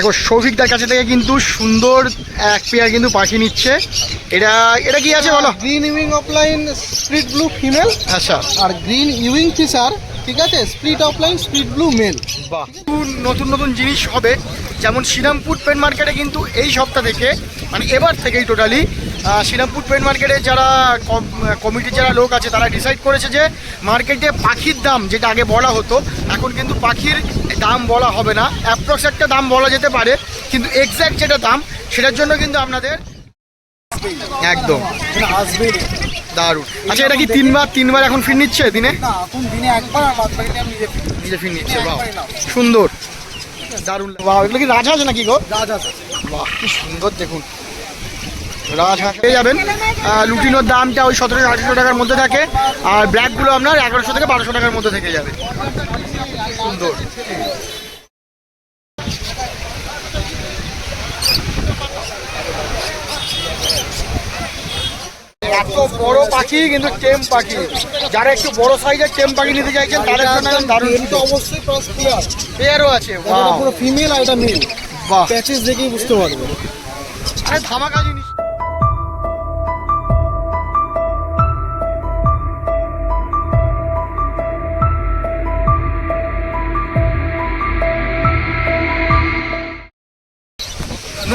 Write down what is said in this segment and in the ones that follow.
দেখো সৌভিকদার কাছে থেকে কিন্তু সুন্দর এক পেয়ার কিন্তু পাখি নিচ্ছে। এটা এটা কি আছে বলো? Green Euwing opaline split blue female আচ্ছা। আর গ্রিন ইউইং ফিশার ঠিক আছে? Split opaline split blue male বাহ। নতুন নতুন জিনিস হবে। যেমন শ্রীরামপুর পেন মার্কেটে কিন্তু এই সপ্তাহ থেকে মানে এবার থেকেই টোটালি শ্রীরামপুর পেন মার্কেটে যারা কমিটির যারা লোক আছে তারা ডিসাইড করেছে যে মার্কেটে পাখির দাম যেটা আগে বলা হতো এখন কিন্তু পাখির দাম বলা হবে না। অ্যাপ্রক্স একটা দাম বলা যেতে পারে কিন্তু এক্স্যাক্ট যেটা দাম সেটার জন্য কিন্তু আপনাদের একদম। আসবে দারুণ। আচ্ছা এটা কি তিনবার তিনবার এখন ফির নিচ্ছে দিনে? এখন দিনে একবার আর বাদ বাকিটা আমি নিজে ফির নিচ্ছে। বাহ। সুন্দর। দারুণ। বাহ এগুলো কি রাজহাঁস নাকি গো? রাজহাঁস বাহ কি সুন্দর দেখুন। রাজহাঁস পেয়ে যাবেন। লুটিনোর দামটা ওই সতেরো আঠেরোশো টাকার মধ্যে থাকে। আর ব্ল্যাকগুলো আপনার এগারোশো থেকে বারোশো টাকার মধ্যে থেকে যাবে। সুন্দর। এত বড় পাখি কিন্তু টেম পাখি। যারা একটু বড় সাইজের টেম পাখি নিতে চাইছেন তাদের জন্য দারুণ তো অবশ্যই ক্রস প্লেয়ার পেয়ারও আছে। পুরো ফিমেল আর এটা মেল বাহ। প্যাচেস দেখেই বুঝতে পারবে আরে ধামাকা জিনিস।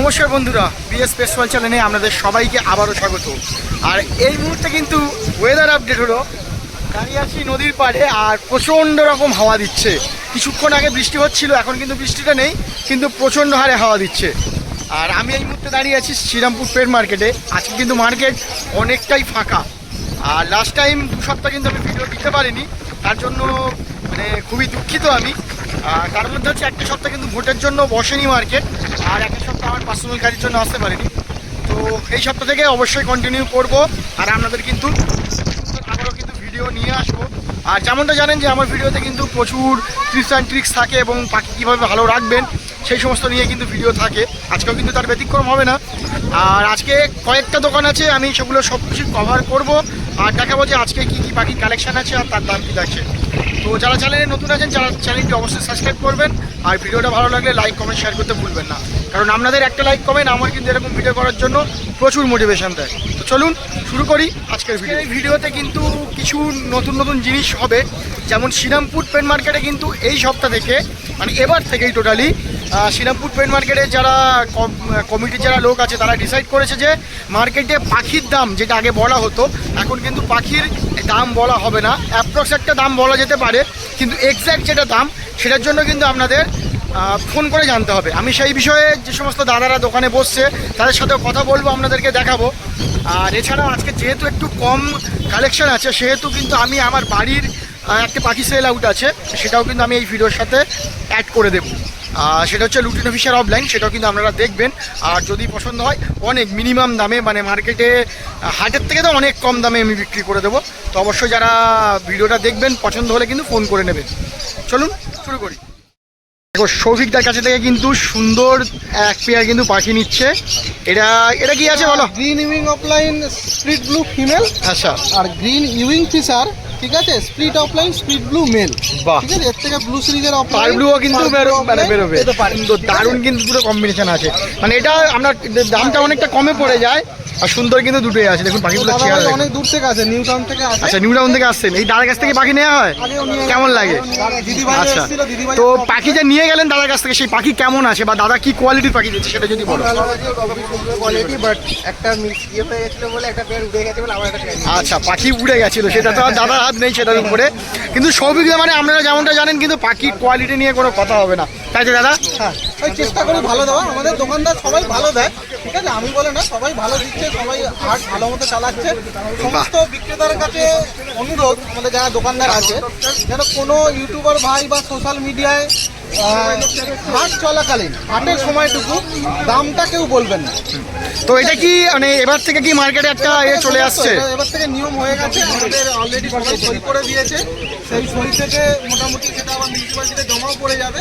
নমস্কার বন্ধুরা, বিএস পেসওয়াল চ্যানেলে আপনাদের সবাইকে আবারও স্বাগত। আর এই মুহূর্তে কিন্তু ওয়েদার আপডেট হলো। দাঁড়িয়ে আছি নদীর পাড়ে আর প্রচণ্ড রকম হাওয়া দিচ্ছে। কিছুক্ষণ আগে বৃষ্টি হচ্ছিল, এখন কিন্তু বৃষ্টিটা নেই, কিন্তু প্রচণ্ড হারে হাওয়া দিচ্ছে। আর আমি এই মুহূর্তে দাঁড়িয়ে আছি শ্রীরামপুর পেট মার্কেটে আজকে কিন্তু মার্কেট অনেকটাই ফাঁকা। আর লাস্ট টাইম দু সপ্তাহ কিন্তু আমি ভিডিও দিতে পারিনি, তার জন্য মানে খুবই দুঃখিত আমি। তার মধ্যে হচ্ছে একটা সপ্তাহ কিন্তু ভোটের জন্য বসেনি মার্কেট, আর একটা সপ্তাহ আমার পার্সোনাল কাজের জন্য আসতে পারিনি। তো এই সপ্তাহ থেকে অবশ্যই কন্টিনিউ করব, আর আপনাদের কিন্তু আবারও কিন্তু ভিডিও নিয়ে আসব। আর যেমনটা জানেন যে আমার ভিডিওতে কিন্তু প্রচুর ট্রিক্স অ্যান্ড ট্রিক্স থাকে এবং পাখি কীভাবে ভালো রাখবেন, সেই সমস্ত নিয়ে কিন্তু ভিডিও থাকে। আজকেও কিন্তু তার ব্যতিক্রম হবে না। আর আজকে কয়েকটা দোকান আছে, আমি সেগুলো সব কিছু কভার করব। আর দেখাবো যে আজকে কী কী পাখির কালেকশন আছে আর তার দাম কী আছে তো যারা চ্যানেলে নতুন আছেন, যারা চ্যানেলটি অবশ্যই সাবস্ক্রাইব করবেন। আর ভিডিওটা ভালো লাগলে লাইক কমেন্ট শেয়ার করতে ভুলবেন না। কারণ আপনাদের একটা লাইক কমেন্ট আমার কিন্তু এরকম ভিডিও করার জন্য প্রচুর মোটিভেশন দেয়। তো চলুন, শুরু করি আজকের ভিডিও এই ভিডিওতে কিন্তু কিছু নতুন নতুন জিনিস হবে। যেমন শ্রীরামপুর পেন মার্কেটে কিন্তু এই সপ্তাহ থেকে মানে এবার থেকেই টোটালি শ্রীরামপুর পেন মার্কেটে যারা কমিটির যারা লোক আছে, তারা ডিসাইড করেছে যে মার্কেটে পাখির দাম যেটা আগে বলা হতো, এখন কিন্তু পাখির দাম বলা হবে না। অ্যাপ্রক্স একটা দাম বলা যেতে পারে, কিন্তু এক্স্যাক্ট যেটা দাম, সেটার জন্য কিন্তু আপনাদের ফোন করে জানতে হবে। আমি সেই বিষয়ে যে সমস্ত দাদারা দোকানে বসছে, তাদের সাথেও কথা বলব, আপনাদেরকে দেখাবো। আর এছাড়াও আজকে যেহেতু একটু কম কালেকশন আছে, সেহেতু কিন্তু আমি আমার বাড়ির একটা পাখি সেল আউট আছে, সেটাও কিন্তু আমি এই ভিডিওর সাথে অ্যাড করে দেবো। সেটা হচ্ছে লুটিন অফিসার অফলাইন সেটাও কিন্তু আপনারা দেখবেন। আর যদি পছন্দ হয় অনেক মিনিমাম দামে মানে মার্কেটে হাটের থেকে তো অনেক কম দামে আমি বিক্রি করে দেবো। তো অবশ্যই যারা ভিডিওটা দেখবেন পছন্দ হলে কিন্তু ফোন করে নেবেন। চলুন শুরু করি। দেখো সৌভিকদার কাছে থেকে কিন্তু সুন্দর এক পেয়ার কিন্তু পাখি নিচ্ছে। এটা এটা কি আছে বলো? Green Euwing opaline split blue female আচ্ছা। আর গ্রিন ইউইং ফিশার ঠিক আছে? Split opaline split blue male বাহ। ঠিক আছে? এর থেকে ব্লু সিরিজের পার অফলাইন ব্লুও কিন্তু বেরো মানে বেরোবে। দারুণ কিন্তু দুটো কম্বিনেশন আছে। মানে এটা আপনার দামটা অনেকটা কমে পড়ে যায় আর সুন্দর কিন্তু দুটোই আছে। দেখুন পাখিগুলো চেয়ার অনেক দূর থেকে আছে নিউ টাউন থেকে আসে। আচ্ছা নিউ টাউন থেকে আসছেন এই দাদার কাছ থেকে পাখি নেওয়া হয়? কেমন লাগে? আচ্ছা। তো পাখি। যে নিয়ে গেলেন দাদার কাছ থেকে সেই পাখি কেমন আছে? বা দাদা কি কোয়ালিটির পাখি দিচ্ছে সেটা যদি বলো। কোয়ালিটি বাট একটা মিক্স ইয়ে হয়ে গেছিল বলে একটা পেয়ার উঠে গেছে বলে আবার একটা আচ্ছা পাখি উড়ে গেছিল সেটা তো আর দাদার হাত নেই সেটার উপরে। কিন্তু সৌভিকদা মানে আপনারা যেমনটা জানেন কিন্তু পাখির কোয়ালিটি নিয়ে কোনো কথা হবে না। তাই তো দাদা? হ্যাঁ ওই চেষ্টা করে ভালো দেওয়া। আমাদের দোকানদার সবাই ভালো দেয় ঠিক আছে? আমি বলে না সবাই ভালো দিচ্ছে সবাই হাট ভালো মতো চালাচ্ছে। সমস্ত বিক্রেতার কাছে অনুরোধ আমাদের যারা দোকানদার আছে যেন কোনো ইউটিউবার ভাই বা সোশ্যাল মিডিয়ায় হাট চলাকালীন হাটের সময়টুকু দামটা কেউ বলবেন না। তো এটা কি মানে এবার থেকে কি মার্কেটে একটা ইয়ে চলে আসছে? এবার থেকে নিয়ম হয়ে গেছে আমাদের অলরেডি সবাই সই করে দিয়েছে। সেই সই থেকে মোটামুটি সেটা আবার মিউনিসিপ্যালিটিতে জমাও পড়ে যাবে।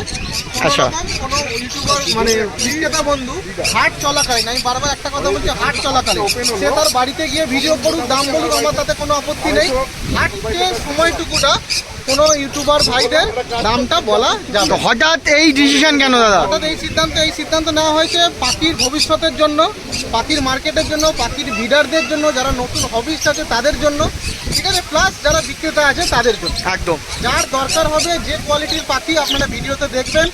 আচ্ছা। কোনো ইউটিউবার মানে বিক্রেতা বন্ধু হাট চলাকালীন আমি বারবার একটা কথা বলছি হাট চলাকালীন। সে তার বাড়িতে গিয়ে ভিডিও করুক দাম বলুক আমার তাতে কোনো আপত্তি নেই। হাটকে সময়টুকুটা কোনো ইউটিউবার ভাইদের দামটা বলা যাবে হঠাৎ এই ডিসিশন কেন দাদা? অর্থাৎ এই সিদ্ধান্ত এই সিদ্ধান্ত নেওয়া হয়েছে পাখির ভবিষ্যতের জন্য পাখির মার্কেটের জন্য পাখির ভিডারদের জন্য যারা নতুন হবিস্ট আছে তাদের জন্য। ঠিক আছে প্লাস যারা বিক্রেতা আছে তাদের জন্য। একদম। যার দরকার হবে যে কোয়ালিটির পাখি আপনারা ভিডিওতে দেখবেন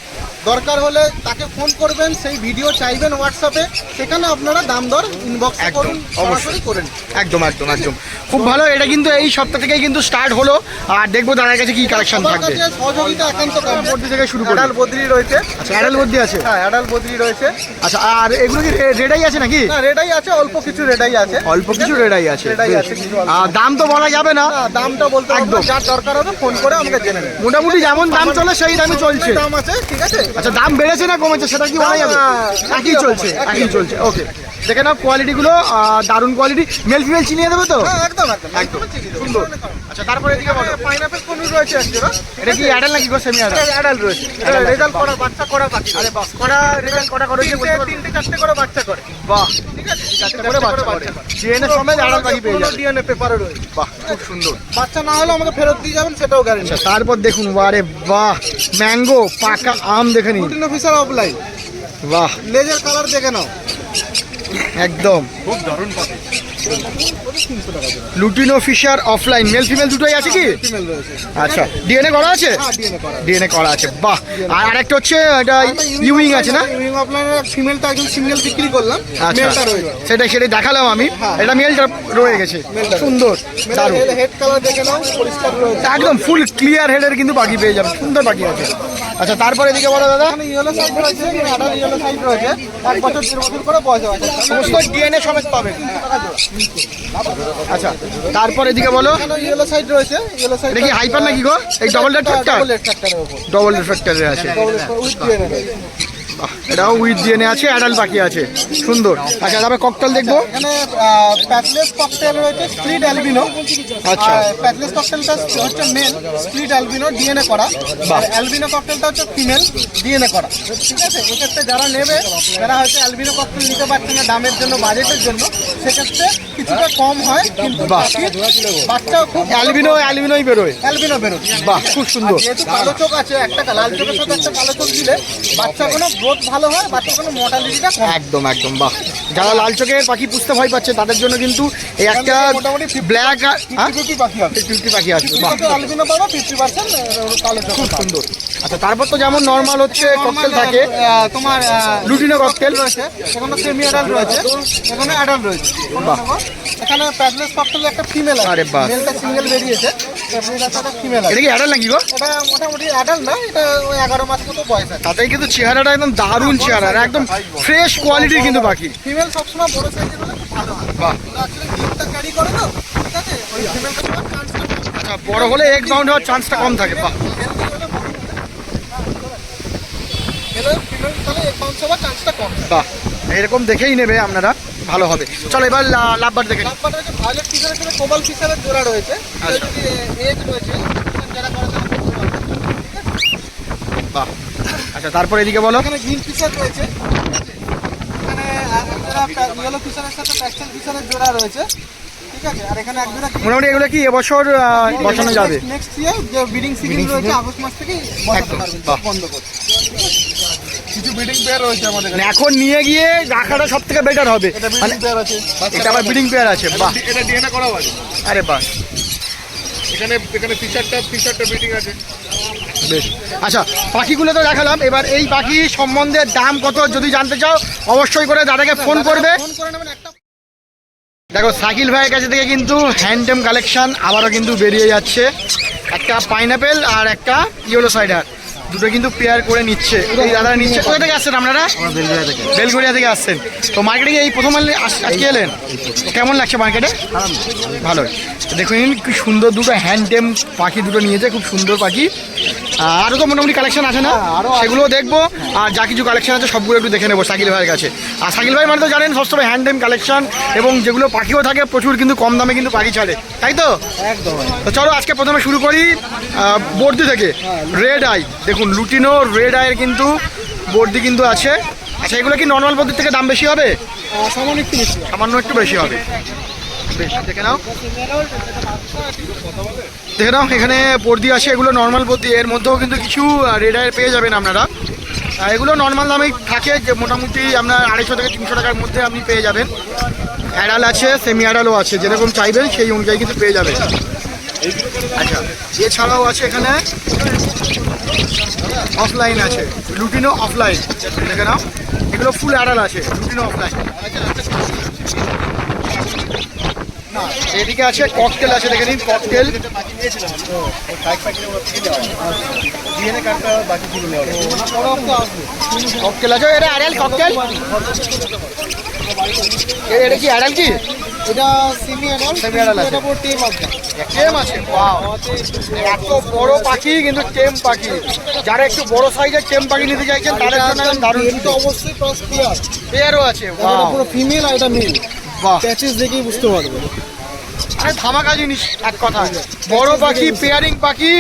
দরকার হলে তাকে ফোন করবেন সেই ভিডিও চাইবেন হোয়াটসঅ্যাপে সেখানে আপনারা দাম দর ইনবক্স করুন অবশ্যই। করেন একদম একদম একদম। খুব ভালো এটা কিন্তু এই সপ্তাহ থেকেই কিন্তু স্টার্ট হলো। আর দেখব দাদার কাছে কি কালেকশন থাকবে। সহযোগিতা একান্ত বদ্রি থেকে শুরু করি অ্যাডাল বদ্রি রয়েছে। আচ্ছা অ্যাডাল বদ্রি আছে? হ্যাঁ অ্যাডাল বদ্রি রয়েছে। আচ্ছা আর এগুলো কি রেডাই আছে নাকি? না রেডাই আছে অল্প কিছু রেডাই আছে। অল্প কিছু রেডাই আছে রেডাই আছে কিছু আর দাম তো বলা যাবে না। দামটা বলতে একদম। যার দরকার হবে ফোন করে আমাকে জেনে নেবেন মোটামুটি যেমন দাম চলে সেই দামে চলছে। দাম আছে ঠিক আছে? আচ্ছা দাম বেড়েছে না কমেছে? সেটা কি বলা যাবে? একই চলছে একই চলছে ওকে দেখে নাও কোয়ালিটি গুলো আহ, দারুণ কোয়ালিটি মেল ফিমেল চিনিয়ে দেবে তো? হ্যাঁ, একদম একদম। একদম। সুন্দর। আচ্ছা তারপরে এদিকে বলো। পাইনাপেল পনির রয়েছে এটা কি অ্যাডাল নাকি গো সেমি অ্যাডাল অ্যাডাল রয়েছে। রেজাল্ট করা বাচ্চা করা আরে বাস রেজাল্ট কটা করেছে তিনটে তিনটে চারটে করে বাচ্চা করে। বাহ। ঠিক আছে? চারটে করে বাচ্চা করে। ডিএনএ সমেত অ্যাডাল পাখি পেয়ে যাবে? ডিএনএ পেপারে রয়েছে। বাহ খুব সুন্দর। বাচ্চা না হলে আমাকে ফেরত দিয়ে যাবেন সেটাও গ্যারেন্টি আচ্ছা তারপর দেখুন বাহ ম্যাঙ্গো পাকা আম দেখে নিন। অফিসার অফলাইন বাহ। লেজের কালার দেখে নাও। একদম। Lutino Fischer opaline male female দুটোই আছে কি? আচ্ছা ডিএনএ করা আছে? হ্যাঁ ডিএনএ করা ডিএনএ আছে বাহ। আর আরেকটা হচ্ছে এটা ইউইং আছে না? ইউইং অফলাইনের ফিমেলটা একদম সিঙ্গেল বিক্রি করলাম। আচ্ছা মেলটা রয়েছে সেটা সেটাই দেখালাম আমি। হ্যাঁ। এটা মেলটা রয়ে গেছে। সুন্দর দারুণ। হেড কালার দেখে নাও পরিষ্কার একদম ফুল ক্লিয়ার হেডের কিন্তু পাখি পেয়ে যাবেন সুন্দর পাখি আছে। আচ্ছা তারপরে এদিকে বলো দাদা। এখানে ইয়েলো সাইড রয়েছে ইয়েলো সাইড রয়েছে। এক বছর দেড় বছর করে বয়স আছে সমস্ত ডিএনএ সমেত পাবে। আচ্ছা তারপর এদিকে বলো। ইয়েলো সাইড রয়েছে ইয়েলো সাইড দেখি হাইপার নাকি গো? এই double date factor double red ফ্যাক্টরের উপর। ডবল ডেট ফ্যাক্টরে আছে। এটাও উইথ ডিএনএ আছে অ্যাডাল্ট পাখি আছে। সুন্দর। আচ্ছা তারপরে ককটেল দেখব? এখানে প্যাটলেস ককটেল রয়েছে স্প্লিট অ্যালবিনো আচ্ছা। প্যাটলেস ককটেলটা হচ্ছে মেল স্প্লিট অ্যালবিনো ডিএনএ করা। অ্যালবিনো ককটেলটা হচ্ছে ফিমেল ডিএনএ করা। ঠিক আছে? এক্ষেত্রে যারা নেবে যারা হয়তো অ্যালবিনো ককটেল নিতে পারছে না দামের জন্য বাজেটের জন্য। সেক্ষেত্রে কিছুটা কম হয় কিন্তু বাচ্চাও খুব অ্যালবিনো অ্যালবিনোই বেরোয়। অ্যালবিনো বেরোয়। বাহ খুব সুন্দর। যেহেতু কালো চোখ আছে একটা লাল চোখের সাথে একটা কালো চোখ দিলে বাচ্চা কোনো গ্রোথ ভালো হয় বাচ্চা কোনো মর্টালিটিটা কম। একদম একদম বাহ। যারা লাল চোখের পাখি পুষতে ভয় পাচ্ছে তাদের জন্য কিন্তু এই একটা মোটামুটি ব্ল্যাক ফিফটি পাখি হবে ফিফটি পাখি আসবে বাহ। ফিফটি পাবো ফিফটি পার্সেন্ট কালো খুব সুন্দর। আচ্ছা তারপর তো যেমন নর্মাল হচ্ছে ককটেল থাকে। তোমার লুটিনো ককটেল রয়েছে এখানে সেমি অ্যাডাল্ট রয়েছে এখানে অ্যাডাল্ট রয়েছে। বাহ। এখানে প্যাডলেস ককটেল একটা ফিমেল আরে বাহ। মেলটা সিঙ্গেল বেরিয়েছে। এটা কি অ্যাডাল নাকি গো? এটা মোটামুটি অ্যাডাল্ট না এটা ওই এগারো মাস মতো বয়স আছে। কিন্তু চেহারাটা একদম দারুণ চেহারা একদম ফ্রেশ কোয়ালিটির কিন্তু পাখি ফিমেল সবসময় বড় সাইজের হলে ভালো হয়। বাহ। ক্যারি করে না ঠিক আছে? ওই ফিমেলটা আচ্ছা বড় হলে এক বাউন্ড হওয়ার চান্সটা কম থাকে বাহ। বাহ। এরকম দেখেই নেবে আপনারা। ভালো হবে। চলো এবার লাভবার দেখে। লাভবার্ড রয়েছে ভায়োলেট ফিশারের সাথে কোবাল ফিশারের জোড়া রয়েছে আচ্ছা। এজ রয়েছে যারা বাহ। আচ্ছা তারপর এদিকে বলো। এখানে গ্রিন ফিশার রয়েছে এখানে ইয়েলো ফিশারের সাথে প্যাস্টেল ফিশারের জোড়া রয়েছে ঠিক আছে? আর এখানে এক জোড়া মোটামুটি এগুলো কি এবছর বসানো যাবে? নেক্সট ইয়ার যে ব্রিডিং সিজন রয়েছে আগস্ট মাস বসাতে পারবেন বাহ। বন্ধ করতে। ব্রিডিং পেয়ার রয়েছে আমাদের মানে এখন নিয়ে গিয়ে রাখাটা সব থেকে বেটার হবে। এটা মানে ব্রিডিং পেয়ার আছে এটা আবার ব্রিডিং পেয়ার আছে বাহ। এটা ডিএনএ করাও আছে। আরে বাহ। এখানে এখানে ফিচারটা ফিচারটা মিটিং আছে। বেশ। আচ্ছা পাখিগুলো তো দেখালাম। এবার এই পাখি সম্বন্ধে দাম কত যদি জানতে চাও অবশ্যই করে দাদাকে ফোন করবে। ফোন করে নেবেন একটা। দেখো সাকিল ভাইয়ের কাছে থেকে কিন্তু হ্যান্ডটেম কালেকশন আবারও কিন্তু বেরিয়ে যাচ্ছে। একটা পাইনাপেল আর একটা ইয়েলো সাইডার দুটো কিন্তু পেয়ার করে নিচ্ছে। এই দাদা নিচ্ছে কোথা থেকে আসছেন আপনারা? বেলগড়িয়া থেকে। আসছেন। তো মার্কেটে এই প্রথম আজকে এলেন? কেমন লাগছে মার্কেটে ভালো দেখুন কি সুন্দর দুটো হ্যান্ডটেম পাখি দুটো নিয়েছে খুব সুন্দর পাখি। আরও তো মোটামুটি কালেকশন আছে না? সেগুলো দেখব। আর যা কিছু কালেকশন আছে সবগুলো একটু দেখে নেব সাকিল ভাইয়ের কাছে। আর সাকিল ভাই মানে তো জানেন সব সবসময় হ্যান্ডটেম কালেকশন এবং যেগুলো পাখিও থাকে প্রচুর কিন্তু কম দামে কিন্তু পাখি ছাড়ে। তাই তো? একদম। তো চলো আজকে প্রথমে শুরু করি। বর্দি থেকে। রেড আই দেখুন লুটিনো রেড আইয়ের কিন্তু বর্দি কিন্তু আছে। আচ্ছা এগুলো কি নর্মাল বর্দির থেকে দাম বেশি হবে? সামান্য একটু বেশি সামান্য একটু বেশি হবে। বেশ দেখে নাও। দেখে নাও এখানে বর্দি আছে এগুলো নর্মাল বর্দি। এর মধ্যেও কিন্তু কিছু রেড আয়ের পেয়ে যাবেন আপনারা। এগুলো নর্মাল দামেই থাকে যে মোটামুটি আপনার আড়াইশো থেকে তিনশো টাকার মধ্যে আপনি পেয়ে যাবেন। অ্যাডাল আছে সেমি অ্যাডালও আছে যেরকম চাইবেন সেই অনুযায়ী কিন্তু পেয়ে যাবেন। আচ্ছা এছাড়াও আছে এখানে অফলাইন আছে। লুটিনো অফলাইন দেখে নাও। এগুলো ফুল অ্যাডাল আছে লুটিনো অফলাইন না, এদিকে আছে ককটেল আছে, দেখে নিন ককটেল ককটেল আছে, এটা অ্যাডাল ককটেল এটা কি অ্যাডাল কি? এটা সেমি অ্যাডাল্ট Semi adult আছে। এটা পুরো টিম আছে টেম আছে। ওয়াও এত বড় পাখি কিন্তু টেম পাখি। যারা একটু বড় সাইজের টেম পাখি নিতে চাইছেন তাদের জন্য দারুণ। এটা অবশ্যই প্লাস প্লেয়ার পেয়ারও আছে। ওয়াও পুরো ফিমেল আর এটা মেল বাহ প্যাচেস দেখেই বুঝতে পারবে। আরে ধামাকা জিনিস এক কথা বড় পাখি পেয়ারিং পাখি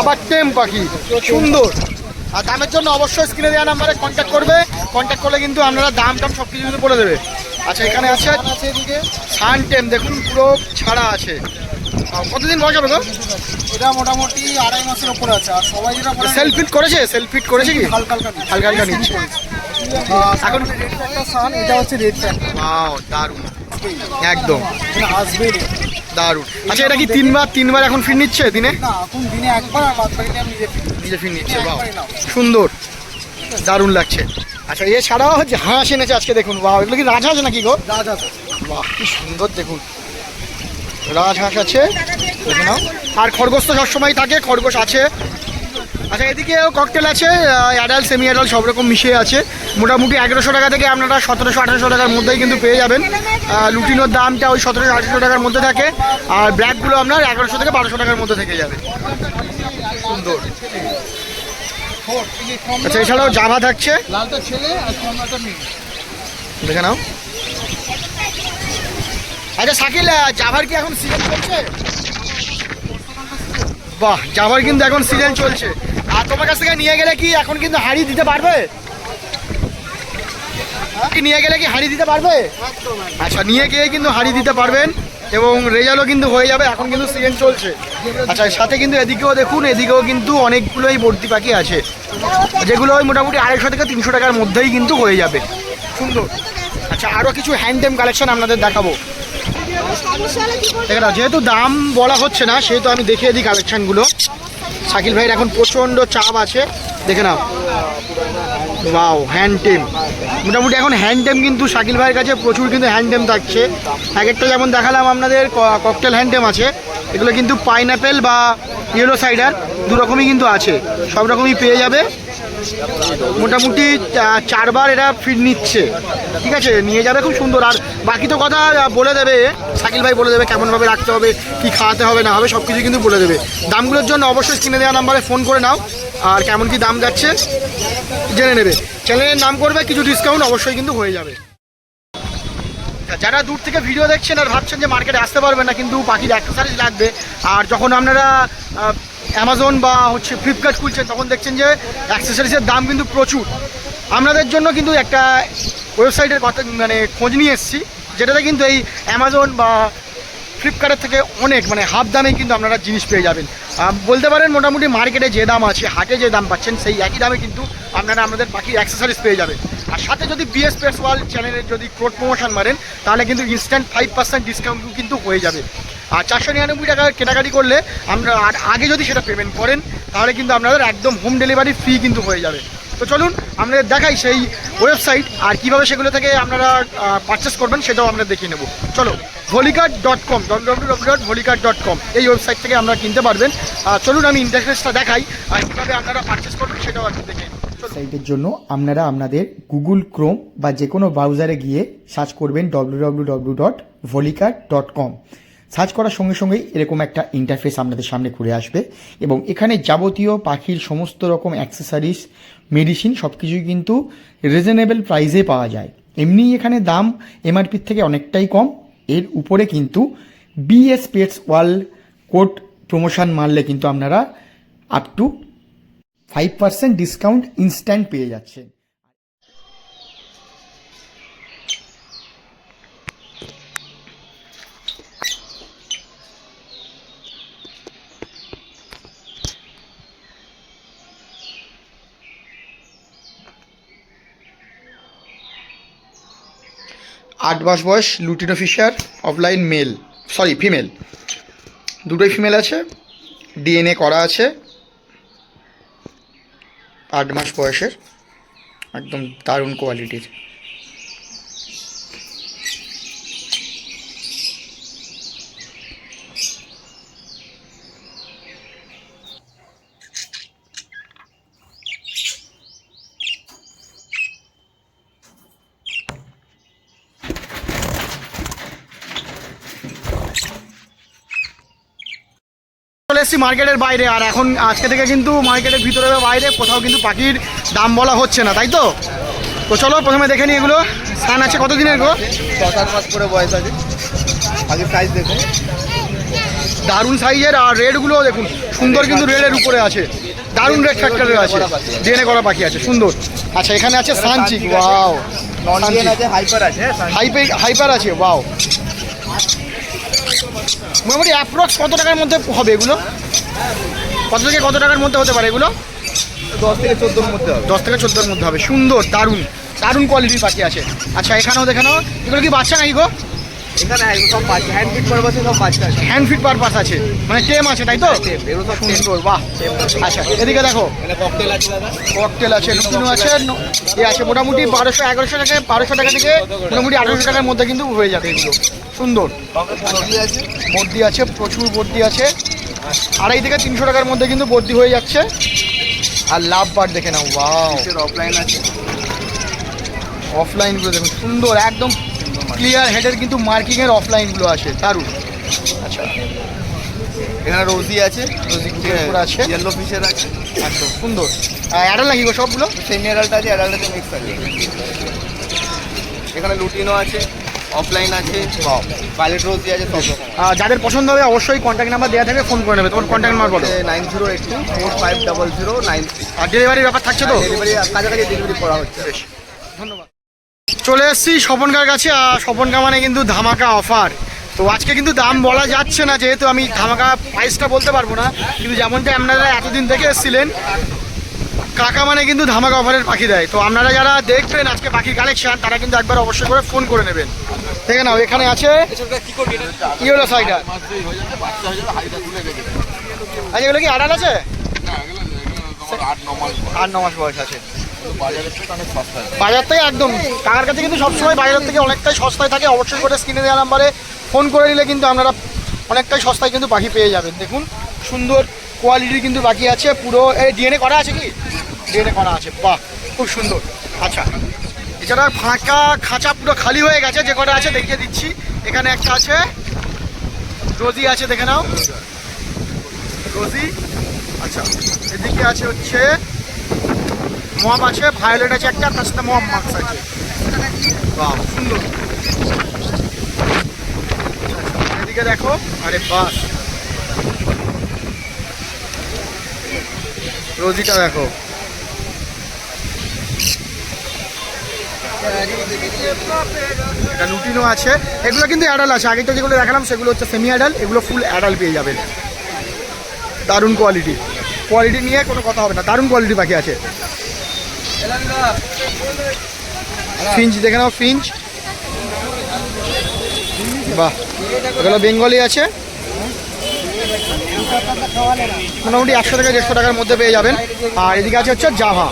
আবার টেম পাখি। সুন্দর। আর দামের জন্য অবশ্যই স্ক্রিনে দেওয়া নাম্বারে কন্ট্যাক্ট করবে। কন্ট্যাক্ট করলে কিন্তু আপনারা দাম টাম সব কিছু কিন্তু বলে দেবে। আচ্ছা এখানে আছে আছে এদিকে। সান টেম দেখুন পুরো ছাড়া আছে। কতদিন বয়স হবে গো এটা মোটামুটি আড়াই মাসের উপরে আছে আর সবাই যেটা সেলফ ফিট করেছে? সেলফ ফিট করেছে কি? হালকা হালকা। হালকা হালকা নিচ্ছে। এখন রেড সান এটা হচ্ছে রেড ওয়াও দারুণ। একদম। আসবে দারুণ। আচ্ছা এটা কি তিনবার তিনবার এখন ফিট নিচ্ছে দিনে? না এখন দিনে একবার আর বাদ বাকি নিজে ফিরে নিজে ফিট নিচ্ছে বাহ। সুন্দর। দারুণ লাগছে। আচ্ছা এছাড়াও হচ্ছে হাঁস এনেছে আজকে দেখুন বাহ এগুলো কি রাজহাঁস নাকি গো? রাজা বাহ কি সুন্দর দেখুন। রাজহাঁস আছে দেখে নাও। আর খরগোশ তো সবসময় থাকে খরগোশ আছে। আচ্ছা এদিকেও ককটেল আছে অ্যাডাল্ট সেমি অ্যাডাল্ট সব রকম মিশিয়ে আছে। মোটামুটি এগারোশো টাকা থেকে আপনারা সতেরোশো আঠারোশো টাকার মধ্যেই কিন্তু পেয়ে যাবেন। লুটিনোর দামটা ওই সতেরোশো আঠারোশো টাকার মধ্যে থাকে। আর ব্ল্যাকগুলো আপনার এগারোশো থেকে বারোশো টাকার মধ্যে থেকে যাবে। সুন্দর। আচ্ছা এছাড়াও জাভা থাকছে। লালটা ছেলে আর কমলাটা মেয়ে। দেখে নাও। আচ্ছা শাকিল জাভার কি এখন সিজন চলছে? বাহ জাভার কিন্তু এখন সিজন চলছে। আর তোমার কাছ থেকে নিয়ে গেলে কি এখন কিন্তু হাড়ি দিতে পারবে? কি নিয়ে গেলে কি হাড়ি দিতে পারবে? আচ্ছা নিয়ে গিয়ে কিন্তু হাড়ি দিতে পারবেন। এবং রেজাল্টও কিন্তু হয়ে যাবে এখন কিন্তু সিজন চলছে। আচ্ছা সাথে কিন্তু এদিকেও দেখুন এদিকেও কিন্তু অনেকগুলোই ভর্তি পাখি আছে। যেগুলো ওই মোটামুটি আড়াইশো থেকে তিনশো টাকার মধ্যেই কিন্তু হয়ে যাবে। সুন্দর। আচ্ছা আরও কিছু হ্যান্ডটেম কালেকশন আপনাদের দেখাবো। দেখে নাও, যেহেতু দাম বলা হচ্ছে না সেহেতু আমি দেখিয়ে দিই কালেকশানগুলো শাকিল ভাইয়ের এখন প্রচণ্ড চাপ আছে। দেখে নাও। ওয়াও হ্যান্ডটেম মোটামুটি এখন হ্যান্ডটেম কিন্তু শাকিল ভাইয়ের কাছে প্রচুর কিন্তু হ্যান্ডটেম থাকছে। এক একটা যেমন দেখালাম আপনাদের ককটেল হ্যান্ডটেম আছে। এগুলো কিন্তু পাইনাপেল বা ইয়েলো সাইডার দু রকমই কিন্তু আছে। সব রকমই পেয়ে যাবে। মোটামুটি চারবার এরা ফিড নিচ্ছে। ঠিক আছে? নিয়ে যাবে খুব সুন্দর। আর বাকি তো কথা বলে দেবে। শাকিল ভাই বলে দেবে কেমনভাবে রাখতে হবে, কি খাওয়াতে হবে, না হবে সব কিছু কিন্তু বলে দেবে। দামগুলোর জন্য অবশ্যই কিনে দেওয়া নাম্বারে ফোন করে নাও। আর কেমন কি দাম যাচ্ছে, জেনে নেবে। চ্যানেলের নাম করবে, কিছু ডিসকাউন্ট অবশ্যই কিন্তু হয়ে যাবে। যারা দূর থেকে ভিডিও দেখছেন আর ভাবছেন যে মার্কেটে আসতে পারবেন না, কিন্তু পাখির অ্যাক্সেসারিজ লাগবে। আর যখন আপনারা অ্যামাজন বা হচ্ছে ফ্লিপকার্ট খুলছেন, তখন দেখছেন যে অ্যাক্সেসারিজের দাম কিন্তু প্রচুর। আপনাদের জন্য কিন্তু একটা ওয়েবসাইটের কথা মানে খোঁজ নিয়ে এসেছি, যেটাতে কিন্তু এই অ্যামাজন বা ফ্লিপকার্টের থেকে অনেক মানে হাফ দামে কিন্তু আপনারা জিনিস পেয়ে যাবেন। বলতে পারেন মোটামুটি মার্কেটে যে দাম আছে, হাটে যে দাম পাচ্ছেন, সেই একই দামে কিন্তু আপনারা আমাদের বাকি অ্যাক্সেসারিজ পেয়ে যাবেন। আর সাথে যদি বিএস ওয়ার্ল্ড চ্যানেলের যদি কোড প্রমোশন মারেন, তাহলে কিন্তু ইনস্ট্যান্ট ফাইভ পার্সেন্ট ডিসকাউন্ট কিন্তু হয়ে যাবে। আর চারশো নিরানব্বই টাকা কেনাকাটি করলে আমরা আগে যদি সেটা পেমেন্ট করেন, তাহলে কিন্তু আপনাদের একদম হোম ডেলিভারি ফ্রি কিন্তু হয়ে যাবে। তো চলুন, আপনাদের দেখাই সেই ওয়েবসাইট আর কীভাবে সেগুলো থেকে আপনারা পারচেস করবেন, সেটাও আমরা দেখিয়ে নেব। চলো volicard dot com W dot com এই ওয়েবসাইট থেকে আপনারা কিনতে পারবেন। চলুন আমি ইন্টারফেসটা দেখাই, আর কীভাবে আপনারা পারচেস করবেন, সেটাও আপনি দেখে নিন। সাইটের জন্য আপনারা আপনাদের গুগল ক্রোম বা যে কোনো ব্রাউজারে গিয়ে সার্চ করবেন W dot volikar dot com search করার সঙ্গে সঙ্গেই এরকম একটা ইন্টারফেস আপনাদের সামনে ঘুরে আসবে। এবং এখানে যাবতীয় পাখির সমস্ত রকম অ্যাক্সেসারিজ মেডিসিন সব কিছুই কিন্তু রিজনেবল প্রাইসে পাওয়া যায়। এমনি এখানে দাম এমআরপির থেকে অনেকটাই কম। এর উপরে কিন্তু BS pets world code promotion মারলে কিন্তু আপনারা up to five percent discount instant পেয়ে যাচ্ছেন। আট মাস বয়স lutino Fischer opaline male sorry female দুটোই ফিমেল আছে ডিএনএ করা আছে। আট মাস বয়সের, একদম দারুণ কোয়ালিটির এসেছি মার্কেটের বাইরে আর এখন আজকে থেকে কিন্তু মার্কেটের ভিতরে বা বাইরে কোথাও কিন্তু পাখির দাম বলা হচ্ছে না তাই তো? তো চলো প্রথমে দেখে নিই এগুলো। স্থান আছে কত দিনের গো? সাত মাস করে বয়স আছে। আগে সাইজ দেখুন দারুণ সাইজের আর রেডগুলো দেখুন সুন্দর কিন্তু রেডের উপরে আছে। দারুণ রেড ফ্যাক্টরের আছে। ডিএনএ করা পাখি আছে সুন্দর। আচ্ছা এখানে আছে সানচিক ওয়াও হাইপার আছে হাইপে হাইপার আছে ওয়াও মোটামুটি অ্যাপ্রক্স কত টাকার মধ্যে হবে এগুলো? কত থেকে কত টাকার মধ্যে হতে পারে এগুলো? দশ থেকে চোদ্দোর মধ্যে হবে। দশ থেকে চোদ্দোর মধ্যে হবে। সুন্দর দারুণ দারুণ কোয়ালিটির পাখি আছে। আচ্ছা এখানেও দেখানো এগুলো কি বাচ্চা নাকি গো? এখানে সব হ্যান্ড ফিট সব বাচ্চা আছে। হ্যান্ড ফিট পারপাস আছে। মানে টেম আছে তাই তো? এগুলো সব সুন্দর বাহ। আচ্ছা এদিকে দেখো। এটা ককটেল আছে দাদা। ককটেল আছে লুকিনো আছে এ আছে মোটামুটি বারোশো এগারোশো টাকা বারোশো টাকা থেকে মোটামুটি আঠারোশো টাকার মধ্যে কিন্তু হয়ে যাবে এগুলো। সুন্দর। বর্দি আছে। বর্দি আছে প্রচুর বর্দি আছে। আড়াই থেকে তিনশো টাকার মধ্যে কিন্তু বর্দি হয়ে যাচ্ছে। আর লাভ বার দেখে নাও ওয়াও অফলাইন আছে। অফলাইনগুলো দেখুন সুন্দর একদম ক্লিয়ার হেডের কিন্তু মার্কিংয়ের অফলাইনগুলো আছে দারুণ। আচ্ছা। এখানে রোজি আছে রোজি উপরে আছে। ইয়েলো ফিশের আছে। একদম সুন্দর। অ্যাডাল নাকি গো সবগুলো? সেমি অ্যাডাল্ট আছে অ্যাডাল্টে মিক্স আছে। এখানে লুটিনো আছে অফলাইন আছে পাইলেট রোজি আছে সব রকম। যাদের পছন্দ হবে অবশ্যই কন্ট্যাক্ট নাম্বার দেওয়া থাকবে ফোন করে নেবে। তোমার কন্ট্যাক্ট নাম্বার বলো। Nine zero eight two four five double zero nine আর ডেলিভারির ব্যাপার থাকছে তো? ডেলিভারি কাছাকাছি ডেলিভারি করা হচ্ছে। ধন্যবাদ। চলে এসেছি স্বপনকার কাছে আর স্বপনকা মানে কিন্তু ধামাকা অফার তো আজকে কিন্তু দাম বলা যাচ্ছে না যেহেতু আমি ধামাকা প্রাইসটা বলতে পারব না কিন্তু যেমনটা আপনারা এতদিন থেকে এসেছিলেন কাকা মানে কিন্তু ধামাকা অফারের পাখি দেয়। তো আপনারা যারা দেখবেন আজকে পাখির কালেকশন তারা কিন্তু একবার অবশ্যই করে ফোন করে নেবেন। ঠিক নাও এখানে আছে ইয়েলো সাইডার আচ্ছা এগুলো কি আড়াল আছে? আট ন মাস বয়স আছে। বাজার থেকে একদম। টাকার কাছে কিন্তু সবসময় বাজার থেকে অনেকটাই সস্তায় থাকে। অবশ্যই করে স্ক্রিনে দেওয়া নাম্বারে ফোন করে নিলে কিন্তু আপনারা অনেকটাই সস্তায় কিন্তু পাখি পেয়ে যাবেন। দেখুন, সুন্দর কোয়ালিটির কিন্তু বাকি আছে। পুরো, এই ডিএনএ করা আছে কি? ডিএনএ করা আছে। বাহ, খুব সুন্দর। আচ্ছা এছাড়া ফাঁকা খাঁচা পুরো খালি হয়ে গেছে। যে কটা আছে দেখিয়ে দিচ্ছি। এখানে একটা আছে। রোজি আছে, দেখে নাও। রোজি আচ্ছা এদিকে আছে হচ্ছে মম আছে ভায়োলেট আছে একটা, তার সাথে মম মার্কস আছে। বাহ, সুন্দর। এদিকে দেখো, আরে বাস রোজিটা দেখো। এটা লুটিনো আছে। এগুলো কিন্তু অ্যাডাল আছে, আগে তো যেগুলো দেখালাম, সেগুলো হচ্ছে সেমি অ্যাডাল এগুলো ফুল অ্যাডাল পেয়ে যাবেন দারুণ কোয়ালিটি কোয়ালিটি নিয়ে কোনো কথা হবে না, দারুণ কোয়ালিটি বাকি আছে। ফিঞ্চ দেখে নাও ফিঞ্চ। বাহ এগুলো বেঙ্গলি আছে। মোটামুটি একশো থেকে দেড়শো টাকার মধ্যে পেয়ে যাবেন। আর এদিকে আছে হচ্ছে জাভা।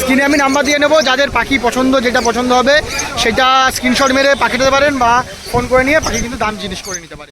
স্ক্রিনে আমি নাম্বার দিয়ে নেব যাদের পাখি পছন্দ যেটা পছন্দ হবে সেটা স্ক্রিনশট মেরে পাঠিয়ে দিতে পারেন বা ফোন করে নিয়ে পাখি কিন্তু দাম জিনিস করে নিতে পারেন